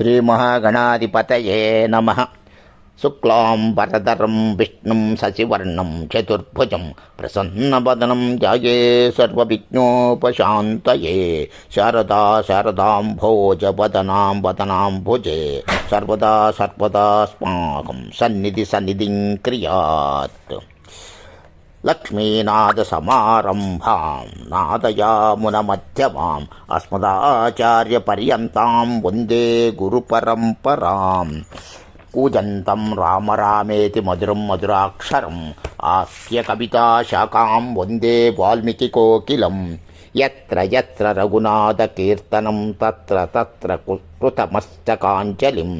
శ్రీమహాగణాధిపతయే నమ. శుక్లాం వరదరం విష్ణుం శశివర్ణం చతుర్భుజం ప్రసన్నవదనం జాయే సర్వవిజ్ఞోపశాంతయే శారదా శారదాంభోజవదనాం వదనాం భుజే సర్వదా సర్వదాస్మాకం సన్నిధి సన్నిధిం క్రియాత్. లక్ష్మీనాథసమారంభాం నాదయామునమధ్యమాం అస్మదాచార్యపర్యంతాం వందే గురుపరంపరాం కూజంతం రామరామేతి మధురం మధురాక్షరం ఆస్య కవితాశాఖాం వందే వాల్మీకి కోకిలం ఎత్ర యత్ర రఘునాథకీర్తనం తత్ర తత్ర కృతమస్తకాంజలిం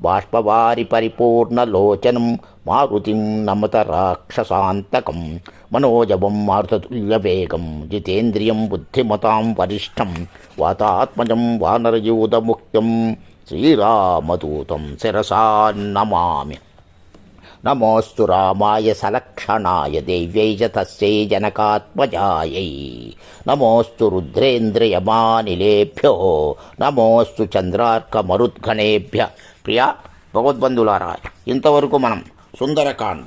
బాష్పవారి పరిపూర్ణలోచనం మారుతిం నమత రాక్షసాంతకం మనోజవం మారుతతుల్యవేగం జితేంద్రియం బుద్ధిమతాం వరిష్టం వాతాత్మజం వానరయూధముఖ్యం శ్రీరామదూతం శిరసా నమామి నమోస్తు రామాయ సలక్షణాయ దేవ్యైజ తస్యై జనకాత్మజాయై. నమోస్తు రుద్రేంద్రియమానిలేభ్యో. నమోస్తు చంద్రార్కమరుద్గణేభ్య ప్రియ భగవద్బంధులారా ఇంతవరకు మనం సుందరకాండ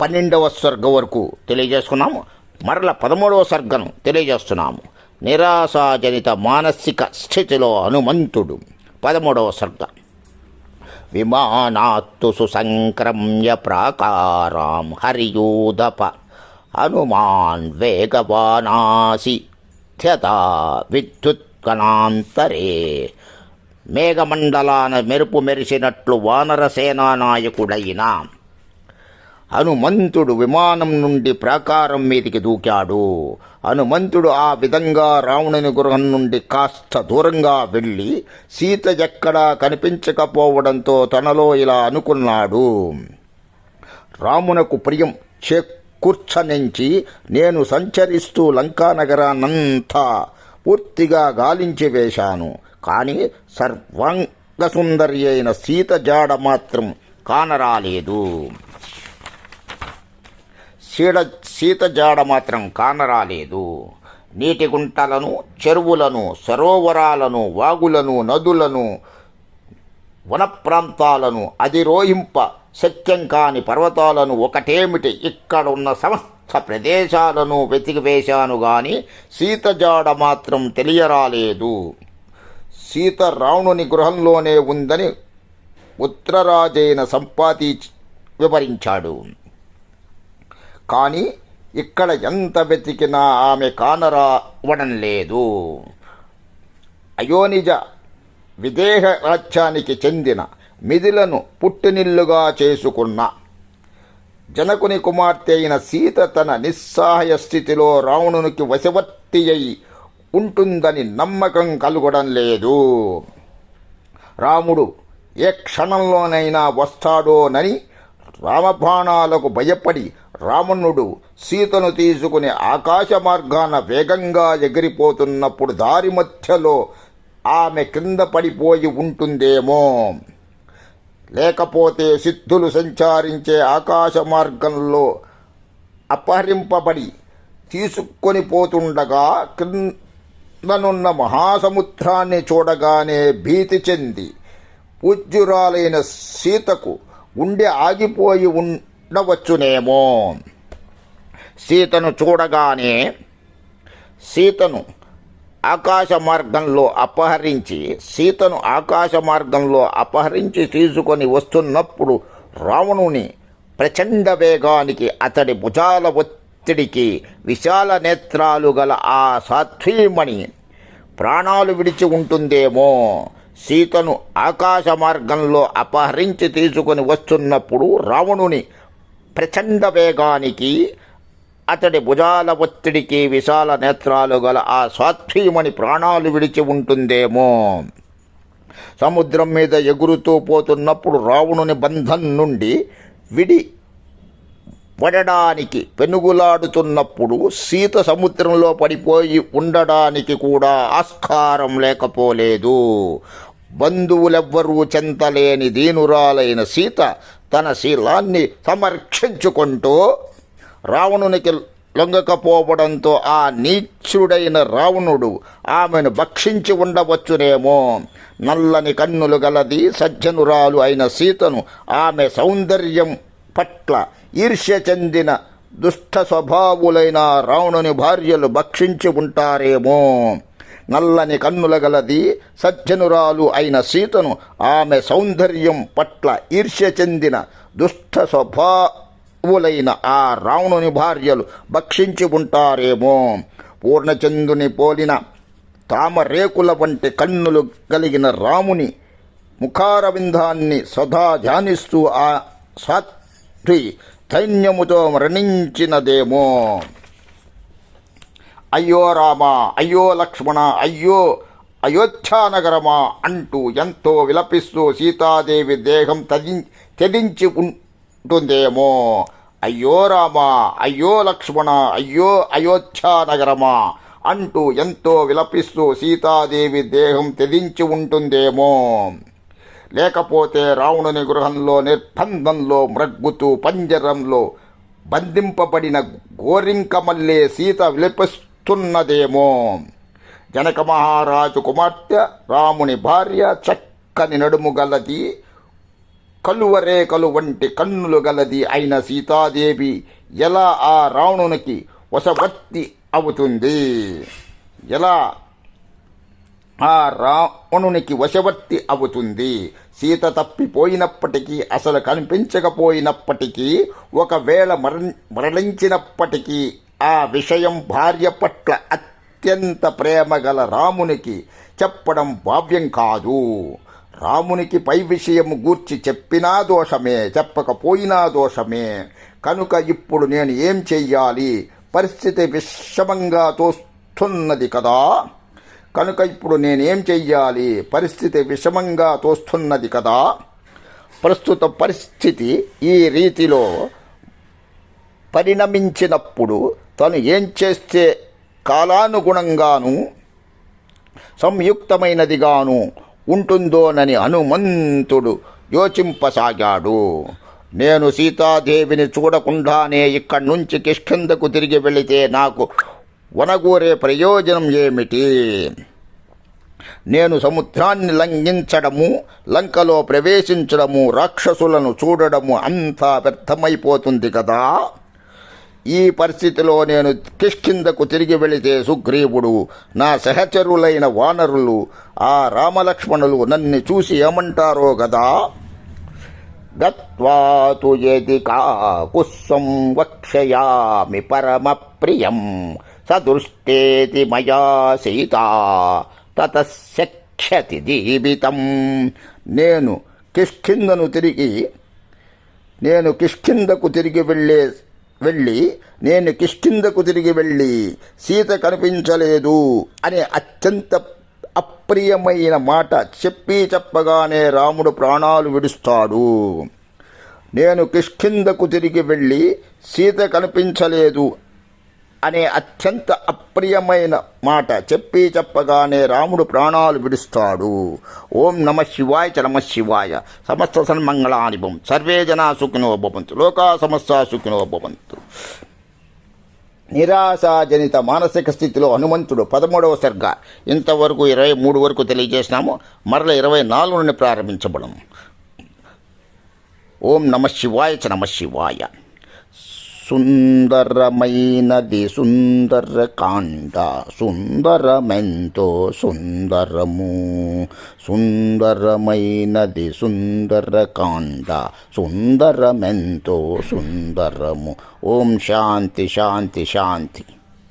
పన్నెండవ స్వర్గం వరకు తెలియజేసుకున్నాము. మరల పదమూడవ సర్గను తెలియజేస్తున్నాము. నిరాశాజనిత మానసిక స్థితిలో హనుమంతుడు పదమూడవ స్వర్గం. విమానాత్తు సుసంక్రమ్య ప్రాకారాం హరియూదప హనుమాన్ వేగవానాసి థ్యతా విద్యుత్కణాంతరే మేఘమండలాన మెరుపు మెరిసినట్లు వానర సేనా నాయకుడైన హనుమంతుడు విమానం నుండి ప్రాకారం మీదికి దూకాడు. హనుమంతుడు ఆ విధంగా రావణుని గృహం నుండి కాస్త దూరంగా వెళ్ళి సీత ఎక్కడా కనిపించకపోవడంతో తనలో ఇలా అనుకున్నాడు. రామునకు ప్రియం చేకూర్చనించి నేను సంచరిస్తూ లంకానగరాన్నంతా పూర్తిగా గాలించి వేశాను. కానీ సర్వాంగసుందరి అయిన సీత జాడ మాత్రం కానరాలేదు. సీడ సీత జాడ మాత్రం కానరాలేదు. నీటి గుంటలను చెరువులను సరోవరాలను వాగులను నదులను వన ప్రాంతాలను అధిరోహింప శక్యం కాని పర్వతాలను ఒకటేమిటి? ఇక్కడ ఉన్న సమస్త ప్రదేశాలను వెతికివేశాను గాని సీత జాడ మాత్రం తెలియరాలేదు. సీత రావణుని గృహంలోనే ఉందని ఉత్తరరాజైన సంపాతి వివరించాడు. కానీ ఇక్కడ ఎంత వెతికినా ఆమె కానరావడం లేదు అయోనిజ విదేహ రాజ్యానికి చెందిన మిథిలను పుట్టినిల్లుగా చేసుకున్న జనకుని కుమార్తె అయిన సీత తన నిస్సహాయ స్థితిలో రావణునికి వశవర్తి అయి ఉంటుందని నమ్మకం కలగడం లేదు. రాముడు ఏ క్షణంలోనైనా వస్తాడోనని రామబాణాలకు భయపడి రావణుడు సీతను తీసుకుని ఆకాశ మార్గాన వేగంగా ఎగిరిపోతున్నప్పుడు దారి మధ్యలో ఆమె క్రింద పడిపోయి ఉంటుందేమో. లేకపోతే సిద్ధులు సంచారించే ఆకాశ మార్గంలో అపహరింపబడి తీసుకొని పోతుండగా క్రిందనున్న మహాసముద్రాన్ని చూడగానే భీతి చెంది. పూజ్యురాలైన సీతకు ఉండి ఆగిపోయి ఉండవచ్చునేమో సీతను చూడగానే సీతను ఆకాశ మార్గంలో అపహరించి సీతను ఆకాశ మార్గంలో అపహరించి తీసుకొని వస్తున్నప్పుడు రావణుని ప్రచండ వేగానికి అతడి భుజాల ఒత్తిడికి విశాల నేత్రాలు గల ఆ సాధ్వీమణి ప్రాణాలు విడిచి ఉంటుందేమో. సీతను ఆకాశ మార్గంలో అపహరించి తీసుకొని వస్తున్నప్పుడు రావణుని ప్రచండ వేగానికి అతడి భుజాల ఒత్తిడికి విశాల నేత్రాలు గల ఆ సాత్వీమణి ప్రాణాలు విడిచి ఉంటుందేమో. సముద్రం మీద ఎగురుతూ పోతున్నప్పుడు రావణుని బంధం నుండి విడి పడడానికి పెనుగులాడుతున్నప్పుడు సీత సముద్రంలో పడిపోయి ఉండడానికి కూడా ఆస్కారం లేకపోలేదు. బంధువులెవ్వరూ చెంతలేని దీనురాలైన సీత తన శీలాన్ని సమర్క్షించుకుంటూ రావణునికి లొంగకపోవడంతో ఆ నీచుడైన రావణుడు ఆమెను భక్షించి ఉండవచ్చునేమో. నల్లని కన్నులు గలది సజ్జనురాలు అయిన సీతను ఆమె సౌందర్యం పట్ల ఈర్ష్య చెందిన దుష్ట స్వభావులైన రావణుని భార్యలు భక్షించి ఉంటారేమో. నల్లని కన్నుల గలది సజ్జనురాలు అయిన సీతను ఆమె సౌందర్యం పట్ల ఈర్ష్య చెందిన దుష్ట స్వభావులైన ఆ రావణుని భార్యలు భక్షించి ఉంటారేమో. పూర్ణచందుని పోలిన తామరేకుల వంటి కన్నులు కలిగిన రాముని ముఖారవిందాన్ని సదా ధ్యానిస్తూ ఆ సాత్వి దైన్యముతో మరణించినదేమో. అయ్యో రామ అయ్యో లక్ష్మణ అయ్యో అయోధ్యానగరమా అంటూ ఎంతో విలపిస్తూ సీతాదేవి దేహం తది తెదించి ఉంటుందేమో. అయ్యో రామ అయ్యో లక్ష్మణ అయ్యో అయోధ్యానగరమా అంటూ ఎంతో విలపిస్తూ సీతాదేవి దేహం తెదించి ఉంటుందేమో. లేకపోతే రావణుని గృహంలో నిర్బంధంలో మ్రగ్గుతూ పంజరంలో బంధింపబడిన గోరింకమల్లే సీత విలపిస్తున్నదేమో జనక మహారాజు కుమార్తె రాముని భార్య చక్కని నడుము గలది కలువరేకలు వంటి కన్నులు గలది అయిన సీతాదేవి ఎలా ఆ రావణునికి వశవర్తి అవుతుంది? ఎలా ఆ రావణునికి వశవర్తి అవుతుంది? సీత తప్పిపోయినప్పటికీ అసలు కనిపించకపోయినప్పటికీ ఒకవేళ మర మరణించినప్పటికీ ఆ విషయం భార్య పట్ల అత్యంత ప్రేమ గల రామునికి చెప్పడం భావ్యం కాదు. రామునికి పై విషయం గూర్చి చెప్పినా దోషమే చెప్పకపోయినా దోషమే. కనుక ఇప్పుడు నేను ఏం చెయ్యాలి? పరిస్థితి విషమంగా తోస్తున్నది కదా. కనుక ఇప్పుడు నేనేం చెయ్యాలి? పరిస్థితి విషమంగా తోస్తున్నది కదా. ప్రస్తుత పరిస్థితి ఈ రీతిలో పరిణమించినప్పుడు తను ఏం చేస్తే కాలానుగుణంగాను సంయుక్తమైనదిగాను ఉంటుందోనని హనుమంతుడు యోచింపసాగాడు. నేను సీతాదేవిని చూడకుండానే ఇక్కడి నుంచి కిష్కిందకు తిరిగి వెళితే నాకు వనగూరే ప్రయోజనం ఏమిటి? నేను సముద్రాన్ని లంఘించడము లంకలో ప్రవేశించడము రాక్షసులను చూడడము అంతా వ్యర్థమైపోతుంది కదా? ఈ పరిస్థితిలో నేను కిష్కిందకు తిరిగి వెళితే సుగ్రీవుడు నా సహచరులైన వానరులు ఆ రామలక్ష్మణులు నన్ను చూసి ఏమంటారో గదా? గత్వాతు యది కాకుస్సం వక్షయామి పరమ ప్రియం సదృష్టేతి మయా సీత తతశక్ష్యతి జీవితం నేను కిష్కిందను తిరిగి నేను కిష్కిందకు తిరిగి వెళ్ళే వెళ్ళి నేను కిష్కిందకు తిరిగి వెళ్ళి సీత కనిపించలేదు అనే అత్యంత అప్రియమైన మాట చెప్పి చెప్పగానే రాముడు ప్రాణాలు విడుస్తాడు. నేను కిష్కిందకు తిరిగి వెళ్ళి సీత కనిపించలేదు అనే అత్యంత అప్రియమైన మాట చెప్పి చెప్పగానే రాముడు ప్రాణాలు విడుస్తాడు. ఓం నమ శివాయ చ నమ శివాయ. సమస్త సన్మంగళానిభం సర్వే జనా సుఖినో భవంతు. లోకా సమస్త సుఖినో భవంతు. నిరాశాజనిత మానసిక స్థితిలో హనుమంతుడు పదమూడవ సర్గ. ఇంతవరకు ఇరవై మూడు వరకు తెలియజేసినాము. మరల ఇరవై నాలుగు నుండి ఓం నమ శివాయ చ నమ శివాయ. సుందరమైనది సుందరకాండ సుందరమెంతో సుందరము సుందరమైనది సుందరకాండ సుందరమెంతో సుందరము ఓం శాంతి శాంతి శాంతి